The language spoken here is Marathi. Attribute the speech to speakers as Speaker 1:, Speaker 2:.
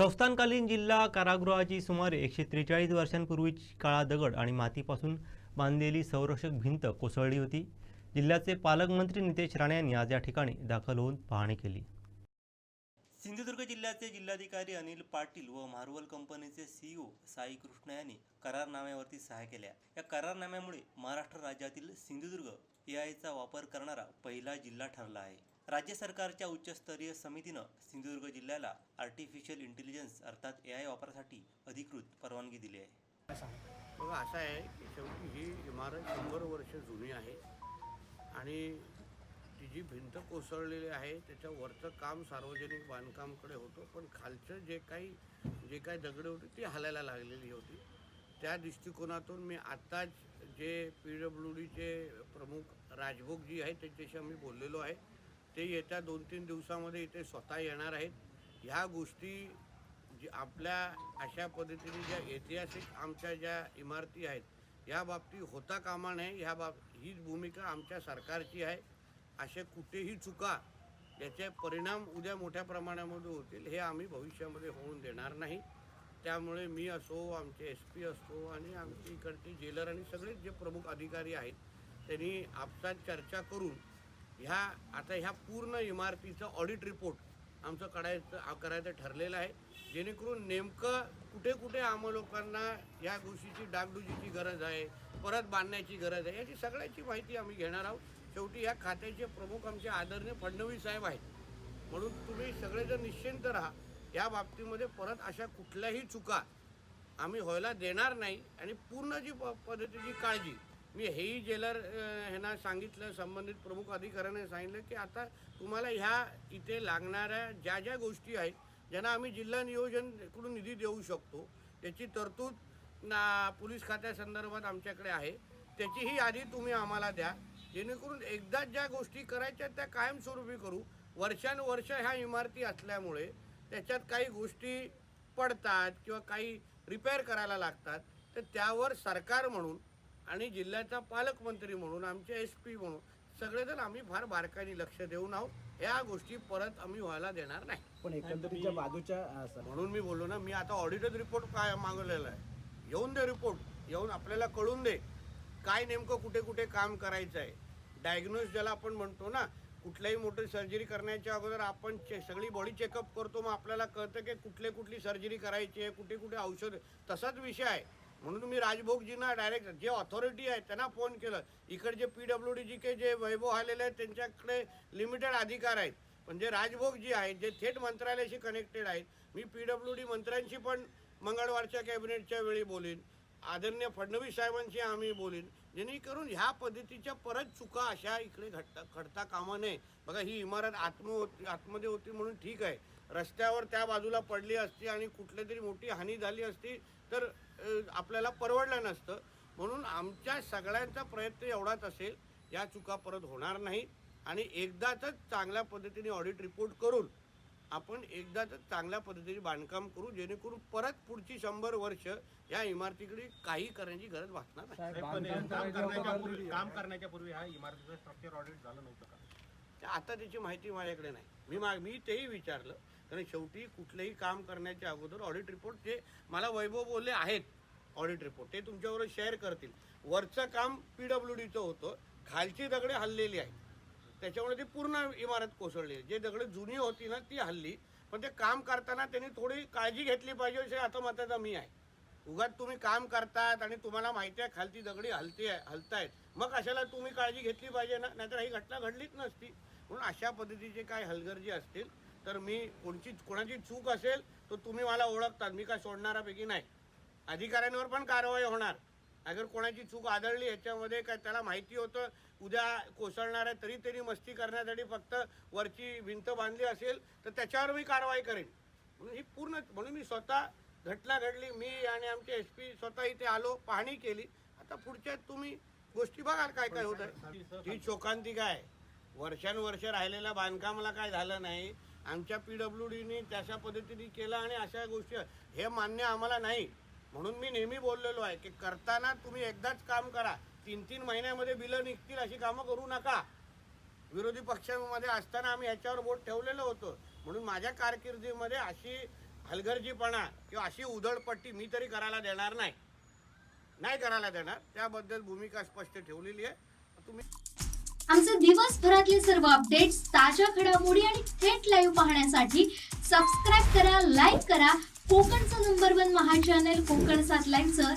Speaker 1: संस्थानकालीन जिल्हा कारागृहाची सुमारे एकशे त्रेचाळीस वर्षांपूर्वी काळा दगड आणि मातीपासून बांधलेली संरक्षक भिंत कोसळली होती. जिल्ह्याचे पालकमंत्री नितेश राणे यांनी आज या ठिकाणी दाखल होऊन पाहणी केली. सिंधुदुर्ग जिल्ह्याचे जिल्हाधिकारी अनिल पाटील व मार्वल कंपनीचे सीईओ साई कृष्ण यांनी करारनाम्यावरती सह्या केल्या. या करारनाम्यामुळे महाराष्ट्र राज्यातील सिंधुदुर्ग एआयचा वापर करणारा पहिला जिल्हा ठरला आहे. राज्य सरकारच्या उच्चस्तरीय समितीनं सिंधुदुर्ग जिल्ह्याला आर्टिफिशियल इंटेलिजन्स अर्थात ए आय वापरासाठी अधिकृत परवानगी दिली आहे.
Speaker 2: बघा असं आहे की शेवटी ही इमारत शंभर वर्ष जुनी आहे आणि ती जी भिंत कोसळलेली आहे त्याच्या वरचं काम सार्वजनिक बांधकामकडे होतं पण खालचं जे काही जे काही दगडे होते ती हालायला लागलेली होती. त्या दृष्टिकोनातून मी आत्ताच जे पी डब्ल्यू डीचे प्रमुख राजभोग जी आहे त्यांच्याशी आम्ही बोललेलो आहे. ते येत्या दोन तीन दिवसामध्ये इथे स्वतः येणार आहेत. ह्या गोष्टी जी आपल्या अशा पद्धतीने ज्या ऐतिहासिक आमच्या ज्या इमारती आहेत या बाबतीत होता कामा नये ह्या बाब हीच भूमिका आमच्या सरकारची आहे. असे कुठेही चुका याचे परिणाम उद्या मोठ्या प्रमाणामध्ये होतील हे आम्ही भविष्यामध्ये होऊन देणार नाही. त्यामुळे मी असो आमचे एस पी असो आणि आमचे इकडचे जेलर आणि सगळेच जे प्रमुख अधिकारी आहेत त्यांनी आपसात चर्चा करून ह्या आता ह्या पूर्ण इमारतीचं ऑडिट रिपोर्ट आमचं काढायचं करायचं ठरलेलं आहे. जेणेकरून नेमकं कुठे कुठे आम्हा लोकांना या गोष्टीची डागडुजीची गरज आहे परत बांधण्याची गरज आहे याची सगळ्याची माहिती आम्ही घेणार आहोत. शेवटी ह्या खात्याचे प्रमुख आमचे आदरणीय फडणवीस साहेब आहेत. म्हणून तुम्ही सगळेजण निश्चिंत राहा. या बाबतीमध्ये परत अशा कुठल्याही चुका आम्ही व्हायला देणार नाही आणि पूर्ण जी प पद्धतीची काळजी मी हेही जेलर ह्यांना सांगितलं संबंधित प्रमुख अधिकाऱ्याने सांगितलं की आता तुम्हाला ह्या इथे लागणाऱ्या ज्या ज्या गोष्टी आहेत ज्यांना आम्ही जिल्हा नियोजनकडून निधी देऊ शकतो त्याची तरतूद ना पोलीस खात्यासंदर्भात आमच्याकडे आहे. त्याचीही यादी तुम्ही आम्हाला द्या. जेणेकरून एकदा ज्या गोष्टी करायच्या त्या कायमस्वरूपी करू. वर्षानुवर्ष ह्या इमारती असल्यामुळे त्याच्यात काही गोष्टी पडतात किंवा काही रिपेअर करायला लागतात तर त्यावर सरकार म्हणून आणि जिल्ह्याचा पालकमंत्री म्हणून आमचे एस पी म्हणून सगळेजण आम्ही फार बारकाईने लक्ष देऊन आहोत. या गोष्टी परत आम्ही व्हायला देणार नाही.
Speaker 3: पण एकंदरीतच्या बाजूच्या
Speaker 2: म्हणून मी बोललो ना मी आता ऑडिटेड रिपोर्ट काय मागवलेला आहे? येऊन दे रिपोर्ट येऊन आपल्याला कळून दे. काय नेमकं कुठे कुठे काम करायचं आहे डायग्नोज ज्याला आपण म्हणतो ना कुठल्याही मोठी सर्जरी करण्याच्या अगोदर आपण चे सगळी बॉडी चेकअप करतो. मग आपल्याला कळतं की कुठले कुठली सर्जरी करायची आहे कुठे कुठे औषध. तसाच विषय आहे. म्हणून मी राजभोगजींना डायरेक्ट जे ऑथॉरिटी आहे त्यांना फोन केलं. इकडचे P W D G K J Vaibhav आलेले आहेत त्यांच्याकडे लिमिटेड अधिकार आहेत. पण जे राजभोग जी आहेत जे थेट मंत्रालयाशी कनेक्टेड आहेत मी पी डब्ल्यू डी मंत्र्यांशी पण मंगळवारच्या कॅबिनेटच्या वेळी बोलेन. आदरणीय फडणवीस साहेबांशी आम्ही बोलीन. जेणेकरून ह्या पद्धतीच्या परत चुका अशा इकडे घडता घडता कामा नये. बघा ही इमारत आत्म होती आतमध्ये होती म्हणून ठीक आहे. रस्त्यावर त्या बाजूला पडली असती आणि कुठली तरी मोठी हानी झाली असती तर आपल्याला परवडलं नसतं. म्हणून आमच्या सगळ्यांचा प्रयत्न एवढाच असेल या चुका परत होणार नाही आणि एकदाच चांगल्या पद्धतीने ऑडिट रिपोर्ट करून आपण एकदाच चांगल्या पद्धतीने बांधकाम करू जेणेकरून परत पुढची शंभर वर्ष या इमारतीकडे काही करण्याची गरज भासणार नाही.
Speaker 3: साहेब
Speaker 4: पण
Speaker 3: बांधकाम
Speaker 4: काम
Speaker 3: करायच्या
Speaker 4: करण्याच्या
Speaker 3: अगोदर
Speaker 4: पूर्वी काम करण्याच्या पूर्वी हा इमारतीचं स्ट्रक्चर ऑडिट झालं नव्हतं का?
Speaker 2: तर आता त्याची माहिती माझ्याकडे नाही. मी मा मी तेही विचारलं कारण शेवटी कुठलंही काम करण्याच्या अगोदर ऑडिट रिपोर्ट ते मला वैभव बोलले आहेत ऑडिट रिपोर्ट ते तुमच्याबरोबर शेअर करतील. वरचं काम पी डब्ल्यू डीचं होतं खालची दगडे हल्लेली आहेत. त्याच्यामुळे ती पूर्ण इमारत कोसळली. जे दगड जुनी होती ना ती हल्ली. पण ते काम करताना त्यांनी थोडी काळजी घेतली पाहिजे असे आता मताचा मी आहे. उगाच तुम्ही काम करतात आणि तुम्हाला माहिती आहे खालती दगडी हलती आहे हलतायत. मग अशाला तुम्ही काळजी घेतली पाहिजे ना? नाहीतर ही घटना घडलीच नसती. म्हणून अशा पद्धतीचे काय हलगर्जी असतील तर मी कोणची कोणाची चूक असेल तर तुम्ही मला ओळखतात. मी काय सोडणारापैकी नाही. अधिकाऱ्यांवर पण कारवाई होणार. अगर कोणाची चूक आदळली याच्यामध्ये काय त्याला माहिती होतं उद्या कोसळणार आहे तरी तरी मस्ती करण्यासाठी फक्त वरची भिंत बांधली असेल तर त्याच्यावर मी कारवाई करेन. म्हणून ही पूर्ण म्हणून मी स्वतः घटना घडली. मी आणि आमचे एस पी स्वतः इथे आलो पाहणी केली. आता पुढच्या तुम्ही गोष्टी बघाल काय काय होत आहे ही शोकांती काय? वर्षानुवर्ष राहिलेल्या बांधकामाला काय झालं नाही. आमच्या पी डब्ल्यू डीने तशा पद्धतीने केलं आणि अशा गोष्टी हे मान्य आम्हाला नाही. म्हणून मी नेहमी बोललेलो आहे की करताना तुम्ही एकदाच काम करा. तीन तीन महिन्यामध्ये बिलं निघतील अशी कामं करू नका. विरोधी पक्षामध्ये असताना आम्ही ह्याच्यावर बोट ठेवलेलं होतं. म्हणून माझ्या कारकिर्दीमध्ये अशी हलगर्जीपणा किंवा अशी उधळपट्टी मी तरी करायला देणार नाही. नाही करायला देणार. त्याबद्दल भूमिका स्पष्ट ठेवलेली आहे. तुम्ही
Speaker 5: आमचे दिवसभरातले सर्व अपडेट्स ताज्या घडामोडी आणि थेट लाईव्ह पाहण्यासाठी सबस्क्राईब करा लाईक करा कोकणचं number one Maha channel Konkan सात लाईनचं